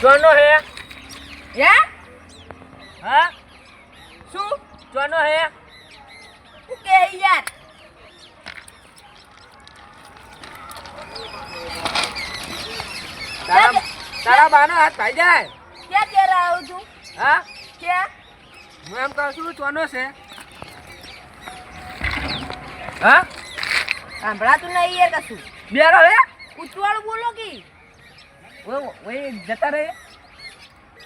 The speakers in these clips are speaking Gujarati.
જોનો હે? હે? હા? શું? જોનો હે? કે યાર? તારા તારા બાનો હાથ ભાઈ જાય? ક્યાં ક્યારે આવું છું? હા? ક્યાં હું એમ કહું છું ચોનો છે. હા? સાંભળાતું નહીં યાર કશું. બેરો હે? ઉચવાળું બોલો કે? ઓય ઓય જતા રહે.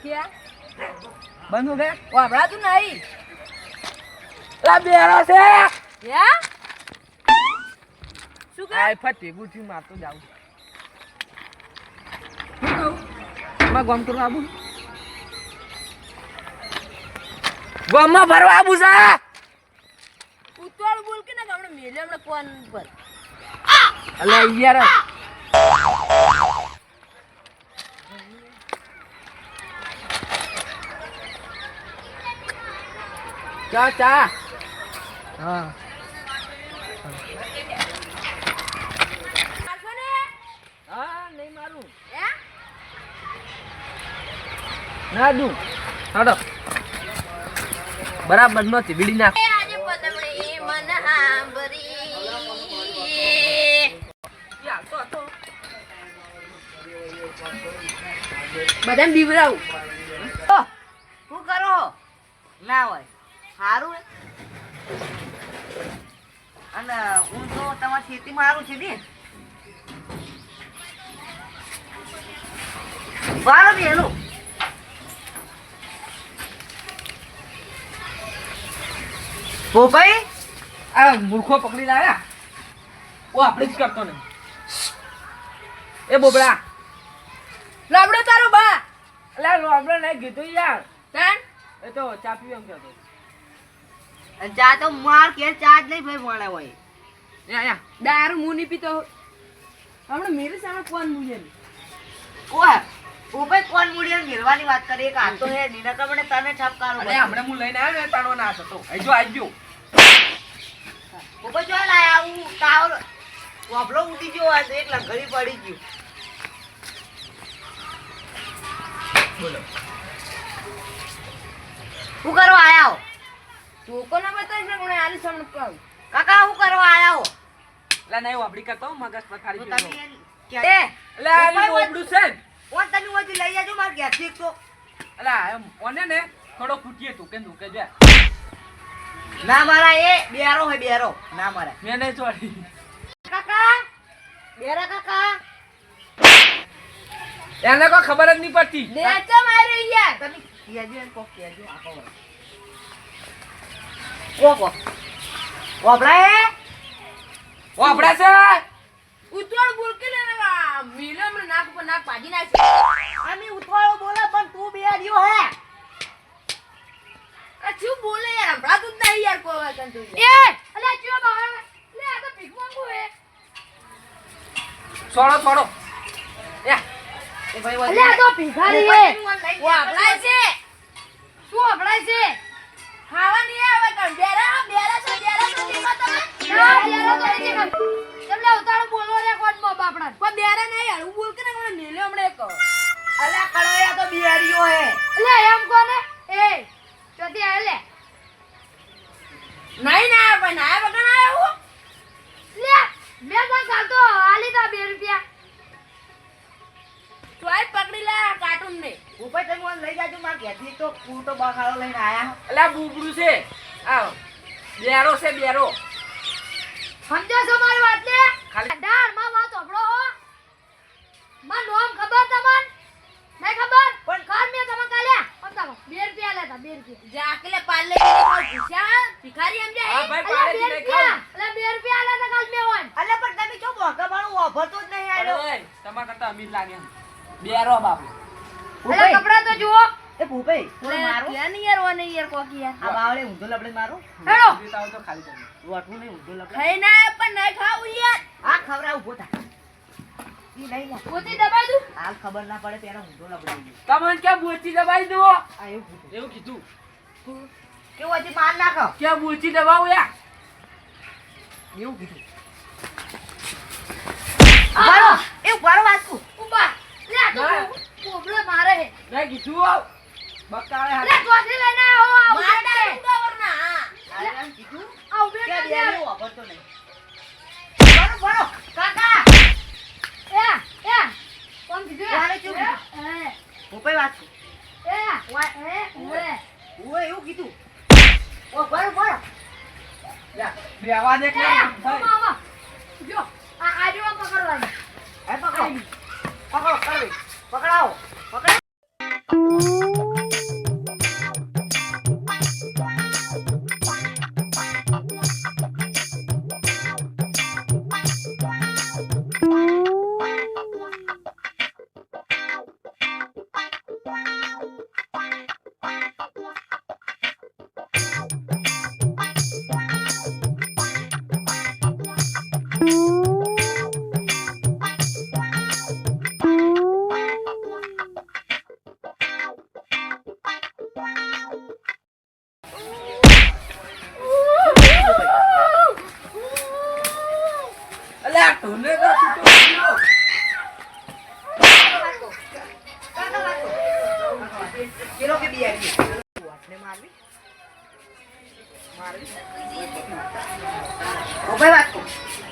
ક્યાં? બંધ હો ગયા. વાપરાતું નહીં. લા બેરો છે. હે શું કે? આ ફટ ભેગું થયું માર તો જાઉં. શું કહું? એમાં ગમ કરવા આવું? ગમમાં ફરવા આવું છે. ઉતવાળું બોલ કે ના હમણાં મેલે હમણાં ફોન પર અલે યાર ચા ચા હા હા નહીં મારું હે ના દઉં હાડો બરાબર નથી બીડી નાખ એ આજે પદમણી મન હાંભરી બધાને બીવરાવું શું કરો ના હોય સારું અને હું તો તમારી ખેતીમાં સારું છે ને વાળો એનું પોપાઈ આ મૂર્ખો પકડી લાવ્યા? ઓ આપણે જ કરતો ને. એ બોબડા. લાબડો તારો બા. એટલે આપણે નહીં કીધું યાર. તાન? એ તો ચાપી એમ કહેતો ચા તો માર કે ચા જ નહીં ભાઈ મળે હોય. દારૂ હું નહીં પીતો. હમણાં મેરે સામે કોણ મૂજે ઓય પોપાઈ કોણ મૂડી ગીરવાની વાત કરી. એક આ તો હે નીના કમણે તને ઠપકારો અરે હમણાં હું લઈને આવ્યો ને તાણો ના થતો આજો આજો ઉભય જો. લાયા હું તાવ વાપલો ઉડી ગયો આ તો એક લંગડી પડી ગયો. બોલો. શું કરવા આયા હો કોને ના બતાવીશ ને હમણાં આલી સમણ કહું કાકા હું કરવા આયા હો? એટલે નહીં વાપડી કરતો મગજ પથારી તો તમે કે લે આ ઓબડું છે ઓન તમે ઓજી લઈ જાજો માર ઘેરથી એક તો. અલા એમ ઓને ને થોડો ફૂટીએ તું કે તું કે જા ના મારા એ બેરો હે બેરો. ના મારા. મેં નહીં છોડી. કાકા બેરા કાકા. એને કોઈ ખબર જ નહીં પડતી. નેચા માર્યો યાર. તમે એમ કોક કહેજો આપો વળે. કો કો વાપરા હે? વાપડા છે? ઉતવાળ બોલ કે ને મેલે હમણાં નાક ઉપર નાક પાડી નાખશે અમે ઉઠવાળો બોલે પણ તું બેર્યો હે. આ શું બોલે યાર? હમણાં જ નહીં યાર કોઈ વખત તું. એ અલે ચો બહાર. લે આ તો ભીખ માંગુ હે. છોડો છોડો. યા. એ ભાઈ અલે આ તો ભિખારી હે. ઓ આપડાય છે. શું આપડાય છે? ખાવા નહીં આવે કણ બેરા બેરા છો બેરા છો જીવા તમે? ના બેરા તો નહીં જીવા તમને ઉતારો બોલો રે કોણ મો બાપડા પણ બેરા નહીં હળું બોલ કે ને મને નેલે હમણે એક. અલ્યા કળોયા તો બેર્યો હે. એટલે એમ કોને? એ ચોથી આવે લે. નહીં ના આવે પણ ના વગર ના આવું લે બે પણ કાતો આલી તા બે ઘેરથી તો હું તો બખાડો લઈને આયા. આ બુબડું છે. આ બેરો છે બેરો. સમજો છો મારી વાત ને ખાલી- માં વાત હોભળો હો. માં નોમ ખબર તમન? નહીં ખબર? પણ કાલ મે તમે કાલ્યા પતાવો બે રૂપિયા લેતા બે રૂપિયા. જાકલે પાલે પૂછ્યા ભિખારી એમ હા ભાઈ, પાલેથી નહીં ખાવું. એટલે બે રૂપિયા લેતા કાલ મે હોય. અલ્યા પણ તમે જો મોંઘા ભાડું વાપરતો જ નહીં અરે તમારા કરતા અમીર લાગે બેરો બાપુ અલે કપડા તો જુઓ. એ ભૂપેઈ થોડું લે મારો? ક્યાં યાર ઓને યાર કોકી યાર. આ બાવળે ઊંધો લબડે મારો. હેડો. જીવતા તો ખાલી કરી રોટલું નહીં ઊંધો લબડે. ખાઈ ના પણ નહીં ખાવું યાર. આ ખવરા ઊભો થા. ઈ લઈ લે પોતી દબાઈ દઉં. હાલ ખબર ના પડે પેલા ઊંધો લબડે કમન ક્યાં બોચી દબાઈ દો? આ એવું કીધું. એવું કીધું. કેવું હજી માર નાખો? ક્યાં બોચી દબાવું યાર? એવું કીધું. રહો. એ રહો વાંચું. ઊભા. લે તો ના. મારે. હે મેં કીધું બકાળે લે ચોથી લઈને આવો આ ઉભે મારતા છે. ઉડાવરના, હા. આ એમ કીધું આ ઉભે કે બેનું વાપરતો નહીં. ઊભા રહો. કાકા એ એ કોણ કીધું કોણે કેવું એ ભોપાઈ વાંચું. એ એ એ ઓય, એવું કીધું ઓ, ઊભા રહો, ઊભા રહો. બેવા દે કે એ મામા જો આ આજો પકડવાની એ પકડો. પકડો, પકડાવો પકડાવો.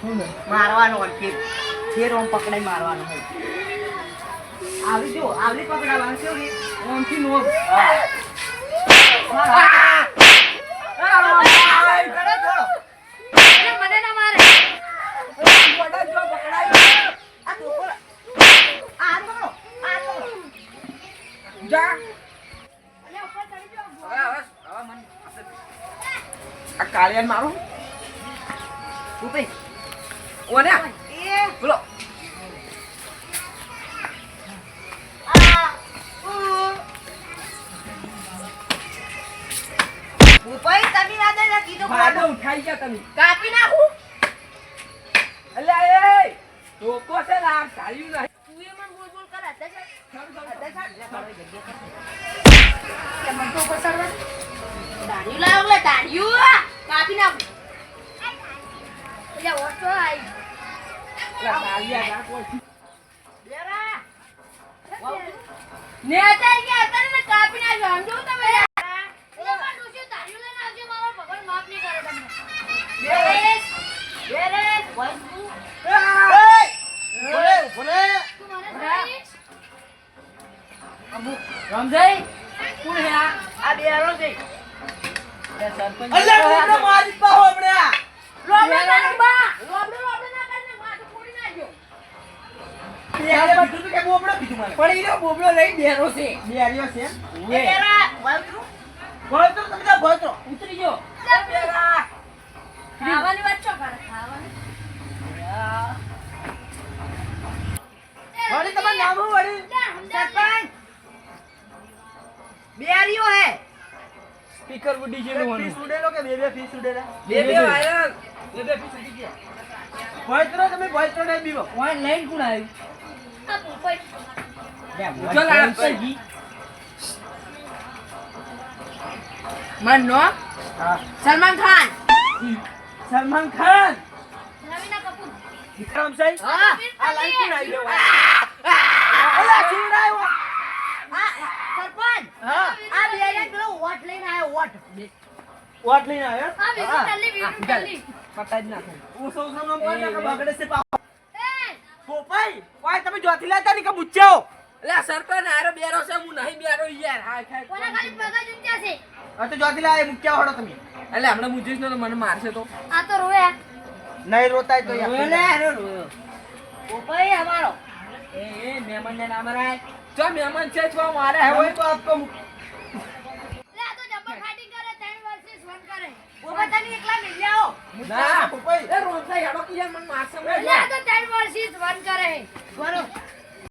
મારવાનો હોય ફેર ઓમ પકડાઈ મારવાનો હોય. આવી જો આવલી પકડાવાનું છે ને ઓમથી નો કાળિયાને મારું. ઊભી ભાડો ઉઠાઈ ગયા તમે કાપી નાખું અલ્યા એ લોકો છે ને આ ચાલ્યું નહીં તું એ મને બોલ બોલ કરે તે છે મને તો ચડવા દાઢી લાવ લે દાઢી કાપી નાખ એટલે ઓછો આઈ રમજાઈ કોણ હે આ બે અલ્યા મને મારી પા હોબડ્યા રોબડો રોબડો કે બોબડો કીધું મને. પણ ઈનો બોબડો લઈ બેરો છે. બેરિયો છે બેરા ભાઈ તું તમે જા ભોયતો ઉતરી ગયો. બેરા ખાવાની વાત છો કરે ખાવાની? વળી તમારું નામ શું વળી. સરપંચ. બેરીઓ હે. સ્પીકર ઉડી ગયેલું ફીસ ઉડેલો કે બે બે ફીસ ઉડેલા? બે બે વાયરલ બે બે પીસ ઉડી ગયા. ભોયતરો તમે ભોયતરો નહીં બીવો ઓય લાઈન કોણ આવી? ચલ આ સહી માર નો હા સલમાન ખાન સલમાન ખાન વિક્રમ સાઈ હા આ લાઈન આવી ગયો અલા શિવરાય સરપંચ હા. આ બેરે પેલો વોટ લઈને આવ્યો વોટ વોટ લઈને આવ્યો આ વિરુ ટલ્લી વિરુ ટલ્લી પટાઈ જ નાખો. હું સૌ સૌ નામ પાડે કે બગડે એ પોપાઈ વાય તમે જોથી લેતા ની કે બુચ્ચો એટલે સરપંચ આરો બેરો છે હું નહીં બેરો યાર. હાય ખાય કોના ખાલી પગા જુંત્યા છે? આ તો જોથી લાય મુક્યા હોડો તમે. એટલે હમણાં મુજીસ ને તો મને મારશે તો. આ તો રોવે. નહીં રોતાય તો યાર. પોપાઈ અમારો. એ એ મહેમાન ને નામ રાય જો મહેમાન છે છો મારે હે તો આપકો મુક- લે આ તો જબ્બર ફાઇટિંગ કરે ત્રણ વર્ષથી વન કરે પોપા તને એકલા મિલ આવો ના. પોપાઈ એ રોજ હેડો કે મન મારશે. લે તો ત્રણ વર્ષથી વન કરે. બરો.